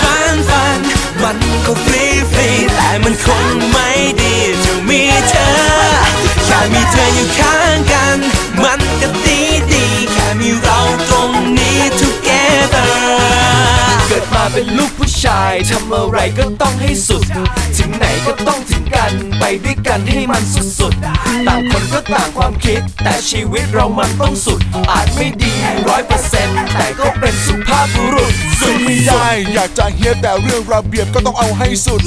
ฝันฝัน มันก็ฟรีฟรีแต่มันคงไม่ดีจะมีเธอแค่มีเธออยู่ข้างกัน ทำอะไรก็ต้องให้สุด ถึงไหนก็ต้องถึงกันไปด้วยกันให้มันสุดๆ ต่างคนก็ต่างความคิด แต่ชีวิตเรามันต้องสุด อาจไม่ดีร้อยเปอร์เซ็นต์แต่ก็เป็นสุภาพบุรุษสุดไม่สุดได้อยากจะเฮียแต่เรื่องระเบียบก็ต้องเอาให้สุด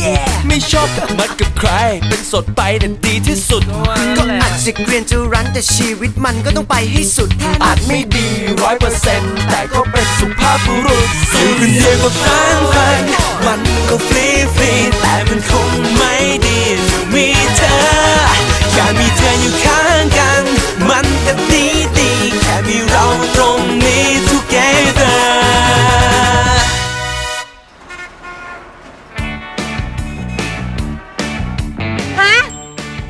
ไม่ชอบกับมัดกับใคร เป็นสดไปแต่ดีที่สุด ก็อาจจะเกรียนจะรั้นแต่ชีวิตมันก็ต้องไปให้สุด อาจไม่ดีร้อยเปอร์เซ็นต์แต่ก็เป็นสุภาพบุรุษสุดเป็นเพียงว่าฝันฝันมันก็ฟรีฟรีแต่มันคงไม่ดีจะมีเธอ แค่มีเธออยู่ข้างกัน มันก็ดีดีแค่มีเราตรงนี้ together ฮะ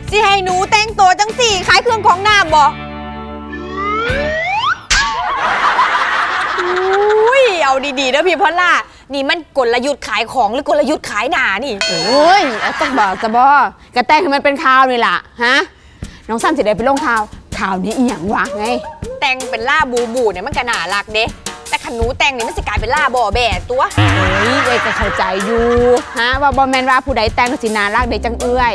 สิให้หนูแต่งตัวจังสี่ขายเครื่องของน้ำบ่อุ้ยเอาดีๆเด้อพี่พอลล่า นี่มันกลยุทธ์ขายของหรือกลยุทธ์ขายหนานี่ โอ้ยเอาต้องบอกจะบอกระแตงให้มันเป็นข่าวนี่ล่ะฮะน้องสั้นสิได้ไปลงข่าวข่าวนี้อีหยังวะไง แต่งเป็นล่าบูบูเนี่ยมันก็น่ารักเด้แต่ขันหนูแต่งเนี่ยมันสิกลายเป็นล่าบ่อแบ่ตัวเฮ้ยเอ้ยก็เข้าใจอยู่ฮะว่าบอแมนว่าผู้ใดแต่งก็สินารักเด็จังเอื้อย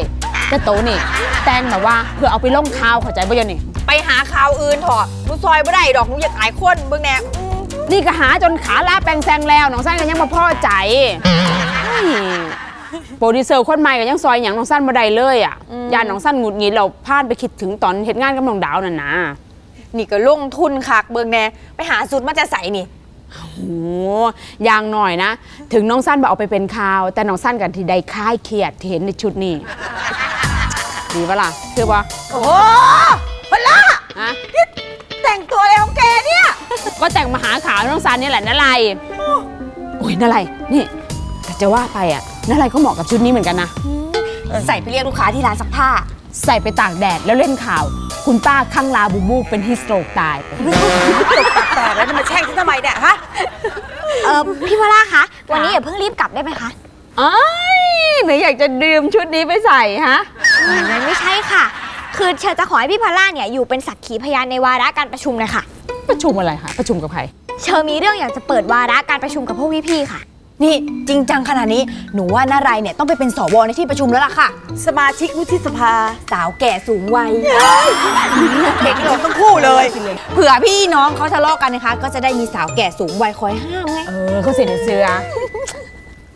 แต่โตนี่ แต่งแบบว่าเพื่อเอาไปลงข่าวเข้าใจบ่ยังนี่ ไปหาข่าวอื่นเถอะหนูซอยไม่ได้ดอกหนูอยากขายคนเบิ่งแน่อืม นี่ก็หาจนขาลาแปลงแซงแล้วน้องสั้นก็ยังมาพ่อใจเฮ้ยโปรดิวเซอร์คนใหม่ก็ยังซอยอย่างน้องสั้นบ่ได้เลยอะยานน้องสั้นหงุดหงิดเราพลาดไปคิดถึงตอนเหตุงานกับน้องดาวนั่นนะนี่ก็ลงทุนคักเบิ่งแน่ไปหาสูตรมาจะใส่นี่โอ้อยางหน่อยนะ ถึงน้องสั้นบอกเอาไปเป็นข่าว แต่น้องสั้นกันที่ได้ค่ายเครียดที่เห็นในชุดนี้ดีปะล่ะเชื่อปะโอ้โหพอลล่าฮะแก็แต่งมาหาข่าวน้องซันนี่แหละนั่นไรโอ้ยนั่นไรนี่แต่จะว่าไปอะนั่นไรก็เหมาะกับชุดนี้เหมือนกันนะ ใส่ไปเรียกลูกค้าที่ร้านซักผ้า ใส่ไปตากแดดแล้วเล่นข่าว คุณป้าข้างลาบูบูเป็นฮิสโตรกตายไปแตกแล้วจะมาแช่งฉันทำไมเนี่ยฮะเออพี่พอล่าคะวันนี้อย่าเพิ่งรีบกลับได้ไหมคะอ้ายไหนอยากจะดื่มชุดนี้ไปใส่ฮะมันไม่ใช่ค่ะ คือเชอจะขอให้พี่พอล่าเนี่ยอยู่เป็นสักขีพยานในวาระการประชุมเลยค่ะ ประชุมอะไรคะประชุมกับใคร เชอมีเรื่องอยากจะเปิดวาระการประชุมกับพวกพี่ๆค่ะ นี่จริงจังขนาดนี้หนูว่านาไรเนี่ยต้องไปเป็นสวในที่ประชุมแล้วล่ะค่ะ สมาชิกวุฒิสภา สาวแก่สูงวัยเด็กหลงต้องคู่เลยเผื่อพี่น้องเขาทะเลาะกันนะคะ ก็จะได้มีสาวแก่สูงวัยคอยห้ามไงเออเขาเสียในเสื้อ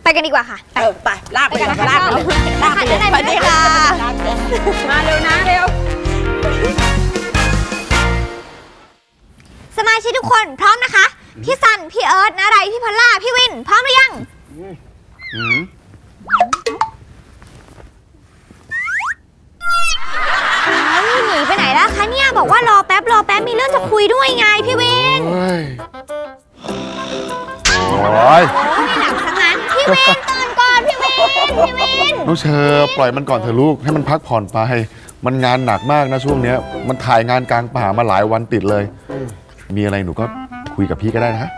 ไปกันดีกว่าค่ะเออไปลากไปไปกันนะคะลากไปเลยลากไปเลยไปกันค่ะมาเร็วนะเร็ว ชิกทุกคนพร้อมนะคะ พี่สัน พี่เอิร์ธนาไรพี่พอลล่า พี่วิน พร้อมหรือยังเฮ้ยหนีไปไหนแล้วคะเนี่ย บอกว่ารอแป๊บรอแป๊บมีเรื่องจะคุยด้วยไงพี่วินเฮ้ยโอ้ยโอ้ยหนักทั้งนั้นพี่วินตื่นก่อนพี่วินพี่วิน น้องเชอปล่อยมันก่อนเถอะลูกให้มันพักผ่อนไป มันงานหนักมากนะช่วงเนี้ย มันถ่ายงานกลางป่ามาหลายวันติดเลย มีอะไรหนูก็คุยกับพี่ก็ได้นะ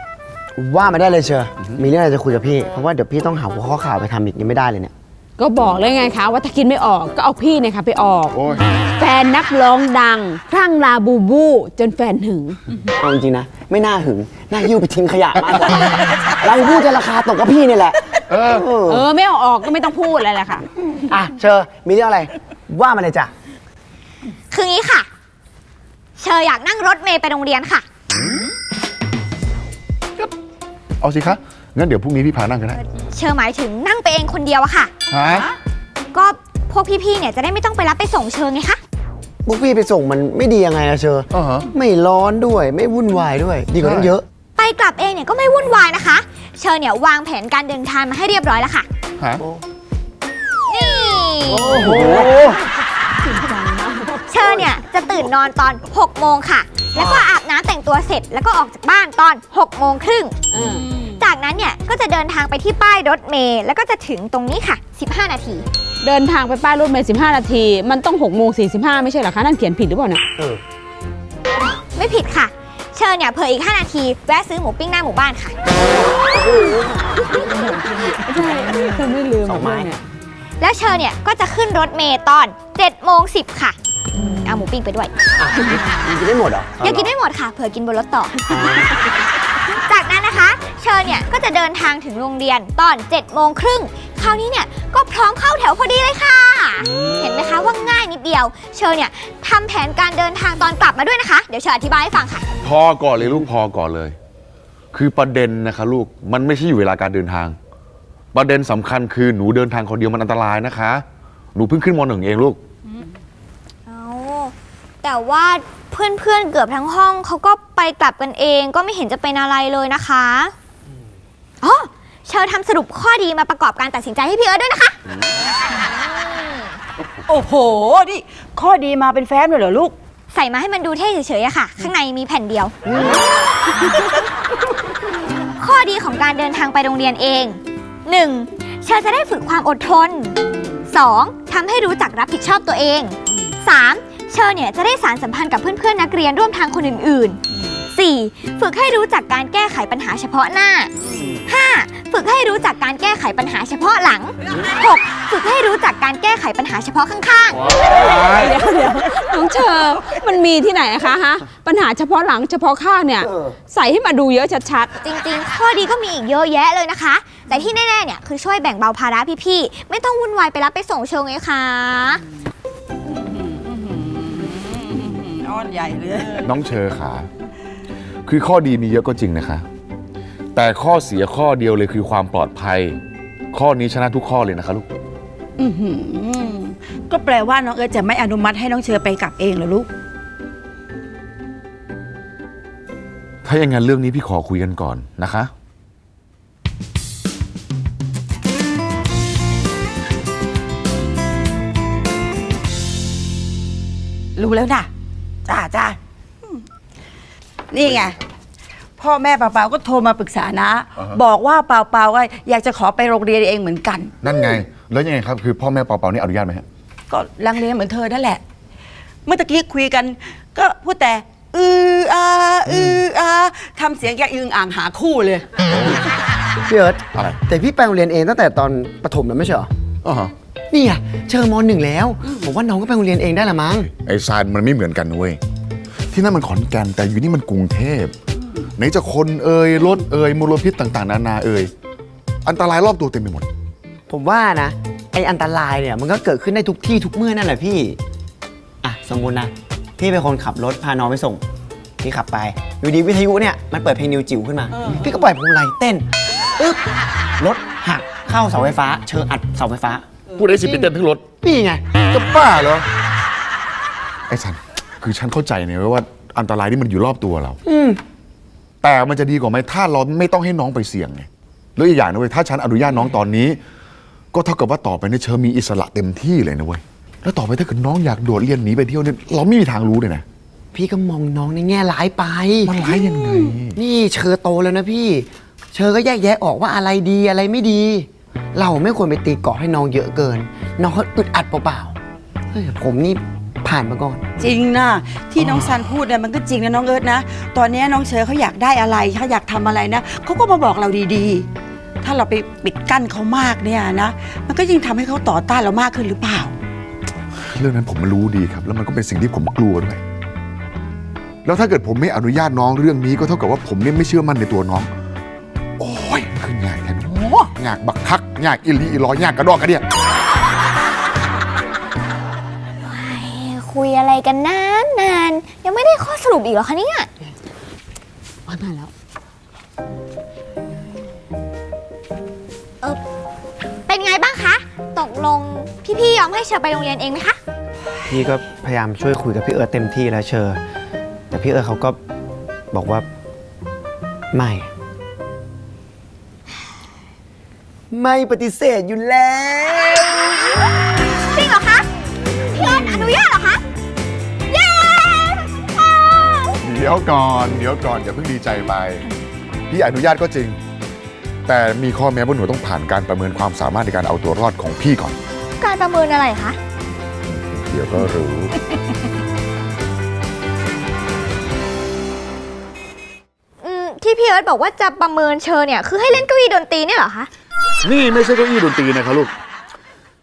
ว่ามาได้เลยเชียวมีเรื่องอะไรจะคุยกับพี่ เพราะว่าเดี๋ยวพี่ต้องหาหัวข้อข่าวไปทำอีกยังไม่ได้เลยเนี่ย ก็บอกเลยไงคะว่าถ้าคิดไม่ออกก็เอาพี่เนี่ยค่ะไปออก โอ้ย แฟนนักร้องดังคลั่งลาบูบู จนแฟนหึง เอาจริงๆนะ ไม่น่าหึง น่ายิ้วไปทิ้งขยะมากกว่าเราพูดจะราคาตกกับพี่นี่แหละ เออ เออเออไม่เอาออกก็ไม่ต้องพูดอะไรแหละค่ะ อะเชอมีเรื่องอะไร ว่ามาเลยจ้ะ คืองี้ค่ะ เชออยากนั่งรถเมย์ไปโรงเรียนค่ะ เอาสิคะงั้นเดี๋ยวพรุ่งนี้พี่พานั่งกันได้เชอหมายถึงนั่งไปเองคนเดียวอะค่ะ ฮะก็พวกพี่ๆ เนี่ยจะได้ไม่ต้องไปรับไปส่งเชิงไงคะ พวกพี่ไปส่งมันไม่ดียังไงอะเชอ อ๋อฮะ ไม่ร้อนด้วยไม่วุ่นวายด้วย ดีกว่าตั้งเยอะ ไปกลับเองเนี่ยก็ไม่วุ่นวายนะคะ เชอเนี่ยวางแผนการเดินทางมาให้เรียบร้อยแล้วค่ะ ฮะนี่ โอ้โห เชอเนี่ยจะตื่นนอนตอน 6 โมงค่ะ แล้วก็อาบน้ำแต่งตัวเสร็จแล้วก็ออกจากบ้านตอน6โมงครึ่งจากนั้นเนี่ยก็จะเดินทางไปที่ป้ายรถเมล์แล้วก็จะถึงตรงนี้ค่ะ 15 นาที เดินทางไปป้ายรถเมล์15 นาที มันต้อง6โมง45 ไม่ใช่เหรอคะ นั่นเขียนผิดหรือเปล่าเนี่ย เออไม่ผิดค่ะ เชเชิญเนี่ยเผื่ออีก 5 นาที แวะซื้อหมูปิ้งหน้าหมู่บ้านค่ะไม่ลืมสองไม้เนี่ยแล้วเชิญเนี่ยก็จะขึ้นรถเมย์ตอน7โมง10 ค่ะอืม เอาหมูปิ้งไปด้วยอะกินกินได้หมดเหรอยังกินไม่หมดค่ะ เผื่อกินบนรถต่อ จากนั้นนะคะ เชิญเนี่ยก็จะเดินทางถึงโรงเรียนตอน7โมงครึ่งคราวนี้เนี่ยก็พร้อมเข้าแถวพอดีเลยค่ะ เห็นไหมคะว่าง่ายนิดเดียว เชิญเนี่ยทำแผนการเดินทางตอนกลับมาด้วยนะคะ เดี๋ยวเชิญอธิบายให้ฟังค่ะ พอก่อนเลยลูกพอก่อนเลย คือประเด็นนะคะลูกมันไม่ใช่อยู่เวลาการเดินทาง ประเด็นสำคัญคือหนูเดินทางคนเดียวมันอันตรายนะคะ หนูเพิ่งขึ้นมหนึ่งเองลูกเอา แต่ว่าเพื่อนๆเกือบทั้งห้องเขาก็ไปกลับกันเองก็ไม่เห็นจะเป็นอะไรเลยนะคะอ๋อเชิญทำสรุปข้อดีมาประกอบการตัดสินใจให้พี่เอิร์ธด้วยนะคะ โอ้โห นี่ ข้อดีมาเป็นแฟ้มเลยเหรอลูก ใส่มาให้มันดูเท่เฉยๆอะค่ะ ข้างในมีแผ่นเดียว ข้อดีของการเดินทางไปโรงเรียนเอง 1. เชิญจะได้ฝึกความอดทน 2. ทำให้รู้จักรับผิดชอบตัวเอง 3. เชิญเนี่ยจะได้สารสัมพันธ์กับเพื่อนๆนักเรียนร่วมทางคนอื่นๆ 4. ฝึกให้รู้จักการแก้ไขปัญหาเฉพาะหน้า 5. ฝึกให้รู้จักการแก้ไขปัญหาเฉพาะหลัง 6. ฝึกให้รู้จักการแก้ไขปัญหาเฉพาะข้างๆเดี๋ยวเดี๋ยวน้องเชอร์มันมีที่ไหนอะคะฮะ ปัญหาเฉพาะหลังเฉพาะข้างเนี่ยเออใส่ให้มาดูเยอะชัดจริงๆ ข้อดีก็มีอีกเยอะแยะเลยนะคะ แต่ที่แน่ๆเนี่ยคือช่วยแบ่งเบาภาระพี่ๆ ไม่ต้องวุ่นวายไปรับไปส่งเชิงไงคะ อ้อนใหญ่เลย น้องเชอขา คือข้อดีมีเยอะก็จริงนะคะ แต่ข้อเสียข้อเดียวเลยคือความปลอดภัย ข้อนี้ชนะทุกข้อเลยนะคะลูกก็แปลว่าน้องเอิร์ธจะไม่อนุมัติให้น้องเชอไปกลับเองเหรอลูก ถ้าอย่างนั้นเรื่องนี้พี่ขอคุยกันก่อนนะคะ รู้แล้วนะ จ้าจ้าอืมนี่ไง พ่อแม่เปาเปาก็โทรมาปรึกษานะ อ่าฮะ บอกว่าเปาเปาก็อยากจะขอไปโรงเรียนเองเหมือนกัน นั่นไง แล้วยังไงครับ คือพ่อแม่เปาเปานี่อนุญาตไหมฮะ ก็ลังเลเหมือนเธอนั่นแหละ เมื่อตะกี้คุยกัน ก็พูดแต่ อืออาอืออาทำเสียงแกอึงอ่างหาคู่เลย พี่เอิร์ธอะไร แต่พี่ไปโรงเรียนเองตั้งแต่ตอนประถมแล้วไม่ใช่เหรอ อ๋อฮะ นี่อะเชิญมหนึ่งแล้ว ผมว่าน้องก็ไปโรงเรียนเองได้ละมั้ง ไอ้ซานมันไม่เหมือนกันนะเว้ย ที่นั่นมันขอนแก่นแต่อยู่นี่มันกรุงเทพไหนจะคนเอ่ยรถเอ่ยมลพิษต่างๆ นานาเอ่ยอันตรายรอบตัวเต็มไปหมด ผมว่านะ ไออันตรายเนี่ยมันก็เกิดขึ้นได้ทุกที่ทุกเมื่อนั่นแหละพี่ อะสมมตินะพี่เป็นคนขับรถพาน้องไปส่ง พี่ขับไป อยู่ดีวิทยุเนี่ยมันเปิดเพลงนิวจิ๋วขึ้นมา พี่ก็ปล่อยพวงมาลัยเต้นอึ๊บรถหักเข้าเสาไฟฟ้า เชิญอัดเสาไฟฟ้า พูดได้สิไปเต้นทั้งรถ นี่ไง จะบ้าเหรอ ไอ้สันคือฉันเข้าใจเนี่ยว่าอันตรายที่มันอยู่รอบตัวเราอืมแต่มันจะดีกว่าไหมถ้าเราไม่ต้องให้น้องไปเสี่ยงไงแล้วอีกอย่างนะเว้ยถ้าฉันอนุญาตน้องตอนนี้ ก็เท่ากับว่าต่อไปเนี่ยเชอมีอิสระเต็มที่เลยนะเว้ยแล้วต่อไปถ้าเกิดน้องอยากโดดเรียนหนีไปเที่ยวเนี่ยเราไม่มีทางรู้เลยนะ พี่ก็มองน้องในแง่ร้ายไป มันร้ายยังไง นี่เชอโตแล้วนะพี่ เชอก็แยกแยะออกว่าอะไรดีอะไรไม่ดี เราไม่ควรไปตีเกาะให้น้องเยอะเกิน น้องเขาอึดอัดเปล่าๆเฮ้ยผมนี่ผ่านมาก่อน จริงนะที่น้องซันพูดเนี่ยมันก็จริงนะน้องเอิร์ธนะ ตอนนี้น้องเชอเขาอยากได้อะไรเขาอยากทำอะไรนะเขาก็มาบอกเราดีๆ ถ้าเราไปปิดกั้นเขามากเนี่ยนะ มันก็ยิ่งทำให้เขาต่อต้านเรามากขึ้นหรือเปล่า เรื่องนั้นผมรู้ดีครับ แล้วมันก็เป็นสิ่งที่ผมกลัวด้วย แล้วถ้าเกิดผมไม่อนุญาตน้องเรื่องนี้ก็เท่ากับว่าผมเนี่ยไม่เชื่อมั่นในตัวน้อง องานบักคักงานอิลีอีลอยงานกระดอกกระเดียคุยอะไรกันนานนานๆยังไม่ได้ข้อสรุปอีกเหรอคะเนี่ยๆมาแล้วเป็นไงบ้างคะ ตกลงพี่ๆยอมให้เชอไปโรงเรียนเองไหมคะ พี่ก็พยายามช่วยคุยกับพี่เอิร์ธเต็มที่แล้วเชอ แต่พี่เอิร์ธเขาก็บอกว่าไม่ ไม่ปฏิเสธอยู่แล้ว จริงเหรอคะพี่เอิญอนุญาตเหรอคะเย้ขอบคุณค่ะ เดี๋ยวก่อน เดี๋ยวก่อนอย่าเพิ่งดีใจไป พี่อนุญาตก็จริง แต่มีข้อแม้ว่าหนูต้องผ่านการประเมินความสามารถในการเอาตัวรอดของพี่ก่อน การประเมินอะไรคะ เดี๋ยวก็รู้ที่พี่เอิร์ธบอกว่าจะประเมินเชอเนี่ย คือให้เล่นเก้าอี้ดนตรีเนี่ยเหรอคะ นี่ไม่ใช่เก้าอี้ดนตรีนะครับลูก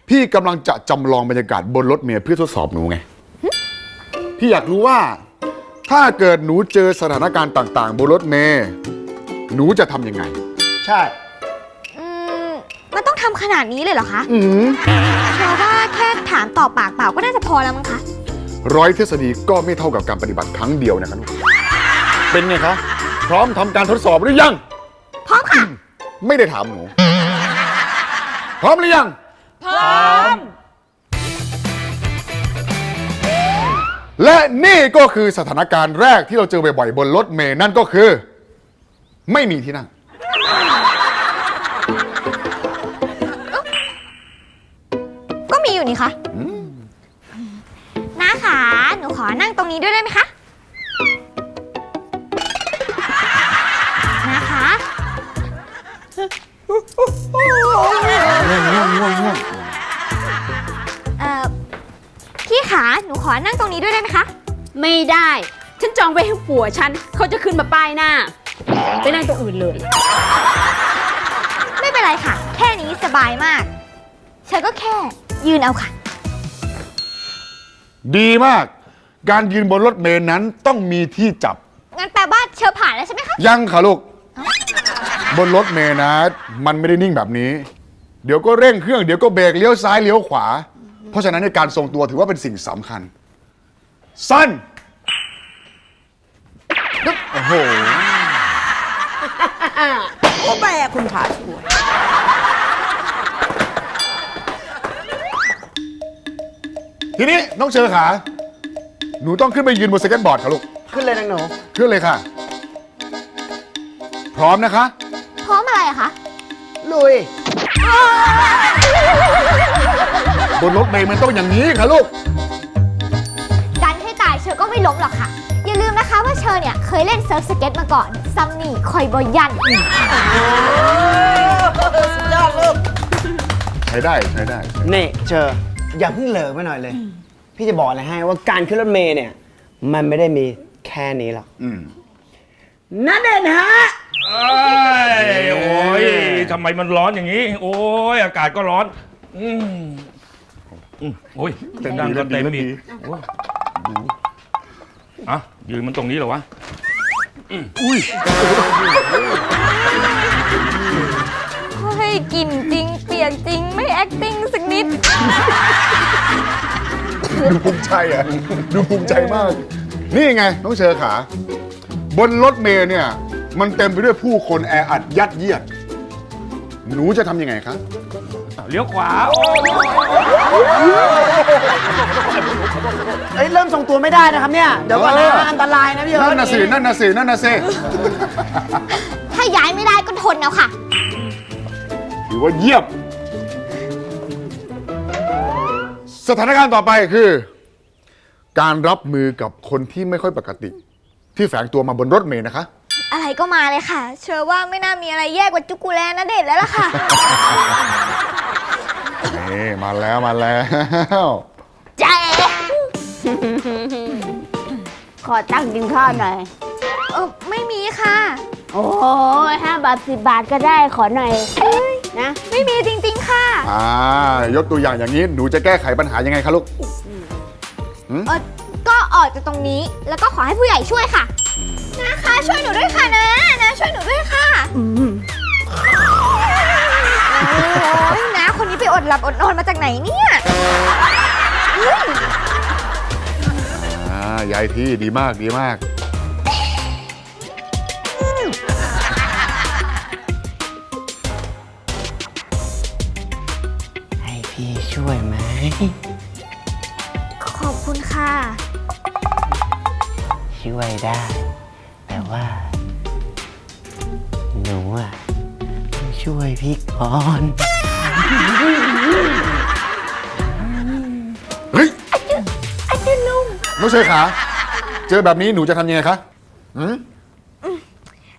พี่กำลังจะจำลองบรรยากาศบนรถเมล์เพื่อทดสอบหนูไง พี่อยากรู้ว่า ถ้าเกิดหนูเจอสถานการณ์ต่างๆ บนรถเมล์หนูจะทำยังไง ใช่ อืมมันต้องทำขนาดนี้เลยเหรอคะอืมเชอว่าแค่ถามตอบปากเปล่าก็น่าจะพอแล้วมั้งคะ ร้อยทฤษฎีก็ไม่เท่ากับการปฏิบัติครั้งเดียวนะครับลูก เป็นไงคะ พร้อมทำการทดสอบหรือยัง พร้อมค่ะ ไม่ได้ถามหนู พร้อมหรือยัง พร้อม และนี่ก็คือสถานการณ์แรกที่เราเจอบ่อยๆบนรถเมล์นั่นก็คือ ไม่มีที่นั่ง ก็มีอยู่นี่คะน้าขาหนูขอนั่งตรงนี้ด้วยได้ไหมคะน้าคะ เอ่อพี่ขาหนูขอนั่งตรงนี้ด้วยได้ไหมคะ ไม่ได้ ฉันจองไว้ให้ผัวฉัน เขาจะขึ้นมาป้ายหน้า ไปนั่งตรงอื่นเลย ไม่เป็นไรค่ะ แค่นี้สบายมากเชอก็แค่ยืนเอาค่ะ ดีมาก การยืนบนรถเมล์นั้นต้องมีที่จับ งั้นแปลว่าเชอผ่านแล้วใช่ไหมคะ ยังค่ะลูก บนรถเมล์นะ มันไม่ได้นิ่งแบบนี้ เดี๋ยวก็เร่งเครื่องเดี๋ยวก็เบรกเลี้ยวซ้ายเลี้ยวขวา เพราะฉะนั้นในการทรงตัวถือว่าเป็นสิ่งสำคัญ สั้นนึกโอ้โหโอ้แม่คุณขาช่วยทีนี้น้องเชอขา หนูต้องขึ้นไปยืนบนสเก็ตบอร์ดค่ะลูก ขึ้นเลยนางหนู ขึ้นเลยค่ะ พร้อมนะคะ พร้อมอะไรอะคะ ลุย บนรถเมล์มันต้องอย่างนี้ค่ะลูก ดันให้ตายเชอก็ไม่ล้มหรอกค่ะ อย่าลืมนะคะว่าเชอเนี่ยเคยเล่นเซิร์ฟสเก็ตมาก่อนซัมนี่คอยบอยัน สุดยอดลูก ใช้ได้ใช้ได้ นี่เจออย่าเพิ่งเหลิกไปหน่อยเลย พี่จะบอกอะไรให้ว่าการขึ้นรถเมล์เนี่ย มันไม่ได้มีแค่นี้หรอกอืม นั่นเองฮะ เอ้ยโอ้ยทำไมมันร้อนอย่างนี้ โอ้ยอากาศก็ร้อน อืมอืมโอ้ยเต็มนั่งดีก็เต็มเต็มดีอีกโอ้ยอะยืนมันตรงนี้เหรอวะเฮ้ยกลินจริง เปลี่ยนจริงไม่ acting สักนิด ดูภูมิใจอะ ดูภูมิใจมาก นี่ไง น้องเชอขา บนรถเมล์เนี่ย มันเต็มไปด้วยผู้คนแออัดยัดเยียด หนูจะทำยังไงคะอะเลี้ยวขวาโอ้ยเอ้ยเริ่มทรงตัวไม่ได้นะครับเนี่ย เดี๋ยวก่อนเอนะออันตรายนะพี่เอินั่ร์นน่ะสินั่นน่ะสินั่นน่ะสิถ้าย้ายไม่ได้ก็ทนเอาค่ะ ถือว่าเยี่ยม สถานการณ์ต่อไปคือ การรับมือกับคนที่ไม่ค่อยปกติ ที่แฝงตัวมาบนรถเมล์นะคะ อะไรก็มาเลยค่ะ เชื่อว่าไม่น่ามีอะไรแย่กว่าจุกุแลนะเด็ดแล้วล่ะค่ะ นี่มาแล้วมาแล้วใจขอตั้งกินข้าวหน่อย เออไม่มีค่ะ โอ้ยห้าบาทสิบบาทก็ได้ขอหน่อยนะ ไม่มีจริงๆค่ะ อ่ายกตัวอย่างอย่างนี้ หนูจะแก้ไขปัญหายังไงคะลูก เออก็ออกจากตรงนี้แล้วก็ขอให้ผู้ใหญ่ช่วยค่ะ นะคะช่วยหนูด้วยค่ะนะนะช่วยหนูด้วยค่ะโอ้ยนะคนนี้ไปอดหลับอดนอนมาจากไหนเนี่ยอ่ายายที่ดีมากดีมาก ให้พี่ช่วยไหม ขอบคุณค่ะ ช่วยได้แต่ ว่า หนูอะต้องช่วยพี่ก่อนเฮ้ยน้องเชยขา เจอแบบนี้หนูจะทำยังไงคะหืม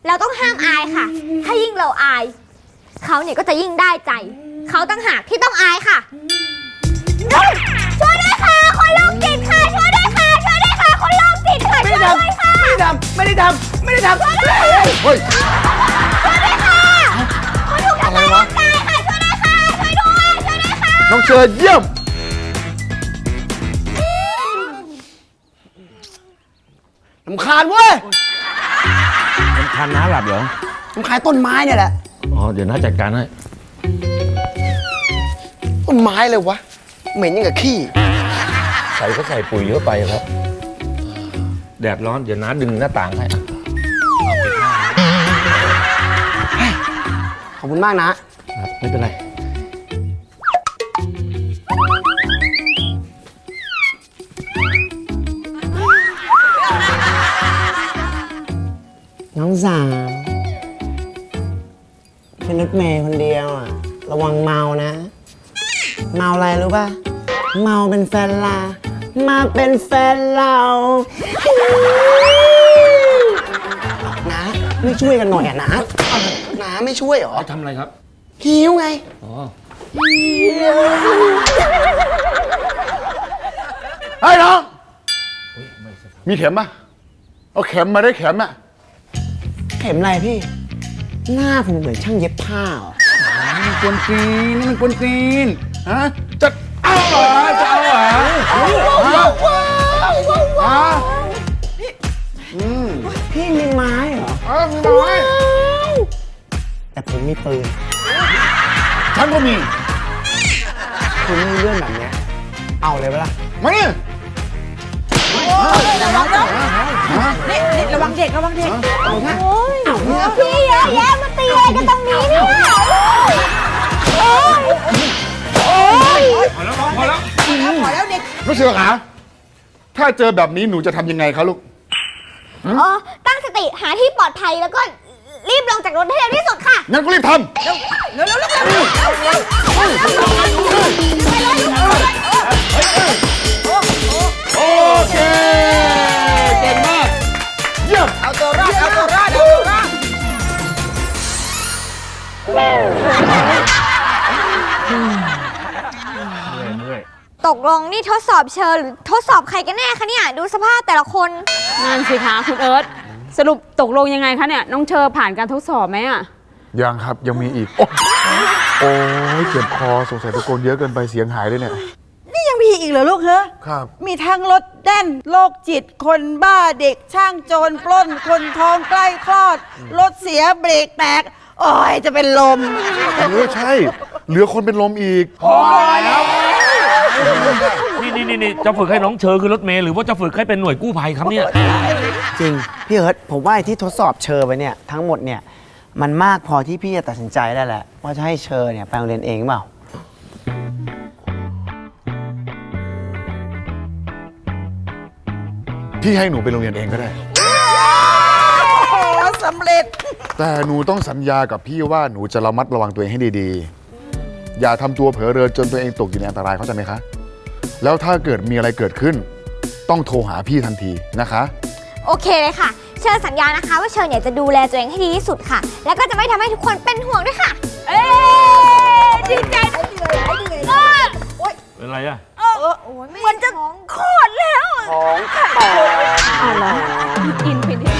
เราต้องห้ามอายค่ะ ถ้ายิ่งเราอาย เขาเนี่ยก็จะยิ่งได้ใจ เขาตั้งหากที่ต้องอายค่ะ ช่วยด้วยค่ะ คนโรคจิตค่ะ ช่วยด้วยค่ะ ช่วยด้วยค่ะ คนโรคจิตค่ะ ช่วยด้วยค่ะทำไม่ได้ทำ ไม่ได้ทำเฮ้ยอะไรวะน้องเชิญเยี่ยมลำคาญเว้ยมันคันน้าหลับเหรอลำคาญต้นไม้เนี่ยแหละ อ๋อ เดี๋ยวน้าจัดการให้ ต้นไม้เลยวะ เหม็นยังกับขี้ ใส่ก็ใส่ปุ๋ยเยอะไปครับ แดดร้อน เดี๋ยวน้าดึงหน้าต่างให้ ขอบคุณมากนะ ครับไม่เป็นไร น้องสาวเป็นรถเมย์คนเดียวอะ ระวังเมานะ เมาอะไรรู้ป่ะ เมาเป็นแฟนลา มาเป็นแฟนเรานะ ไม่ช่วยกันหน่อยอะนะนะไม่ช่วยเหรอเอาทำอะไรครับ หิวไง อ๋อเฮ้ยน้อง มีเข็มปะเอาเข็มมาได้เข็มอะเข็มอะไรพี่ หน้าผมเหมือนช่างเย็บผ้าเหรอนี่มันกวนตีนนี่มันกวนตีนฮะจะเอาเหรอจะเอาเหรอฮะฮะพี่มีไม้เหรอ เอามีน้อยแต่ผมมีปืน ฉันก็มี คุณไม่มีเรื่องแบบเนี้ยเอาเลยปะล่ะมานี่นี่นี่ระวังเด็กระวังเด็กพี่เยอะแยะมาตีอะไรกันตรงนี้เนี่ยพอแล้วน้องพอแล้วลูกเสือขาถ้าเจอแบบนี้หนูจะทำยังไงคะลูก อ๋อ ตั้งสติหาที่ปลอดภัยแล้วก็รีบลงจากรถให้เร็วที่สุดค่ะ งั้นก็รีบทำ โอเค เก่งมาก เยี่ยม เอาตัวรอดเอาตัวรอดเอาตัวรอดตกลงนี่ทดสอบเชิญหรือทดสอบใครกันแน่คะเนี่ย ดูสภาพแต่ละคน นั่นสิคะคุณเอิร์ธ สรุปตกลงยังไงคะเนี่ย น้องเชอผ่านการทดสอบไหมอะยังครับยังมีอีก โอ้โอ้ยเจ็บคอสงสัยตะโกนเยอะเกินไปเสียงหายเลยเนี่ย นี่ยังมีอีกเหรอลูกเหรอครับ มีทั้งรถแด่นโรคจิต คนบ้าเด็กช่างโจรปล้น คนท้องใกล้คลอด รถเสียเบรกแตก โอ้ยจะเป็นลม เออใช่ เหลือคนเป็นลมอีกนี่ นี่นี่นี่จะฝึกให้น้องเชอคือรถเมล์หรือว่าจะฝึกให้เป็นหน่วยกู้ภัยครับเนี่ย จริง พี่เอิร์ธผมว่าไอ้ที่ทดสอบเชอไปเนี่ยทั้งหมดเนี่ยมันมากพอที่พี่จะตัดสินใจได้แหละว่าจะให้เชอเนี่ยไปโรงเรียนเองเปล่า พี่ให้หนูไปโรงเรียนเองก็ได้ โอ้สำเร็จ แต่หนูต้องสัญญากับพี่ว่าหนูจะระมัดระวังตัวเองให้ดีๆ อย่าทำตัวเผลอเรินจนตัวเองตกอยู่ในอันตรายเข้าใจไหมคะ แล้วถ้าเกิดมีอะไรเกิดขึ้น ต้องโทรหาพี่ทันทีนะคะ โอเคเลยค่ะ เชิญสัญญานะคะ ว่าเชิญเนี่ยจะดูแลตัวเองให้ดีที่สุดค่ะ แล้วก็จะไม่ทำให้ทุกคนเป็นห่วงด้วยค่ะ เอ้ยดีใจเออเป็นไรอะมันจะคลอดแล้วอินไปดิ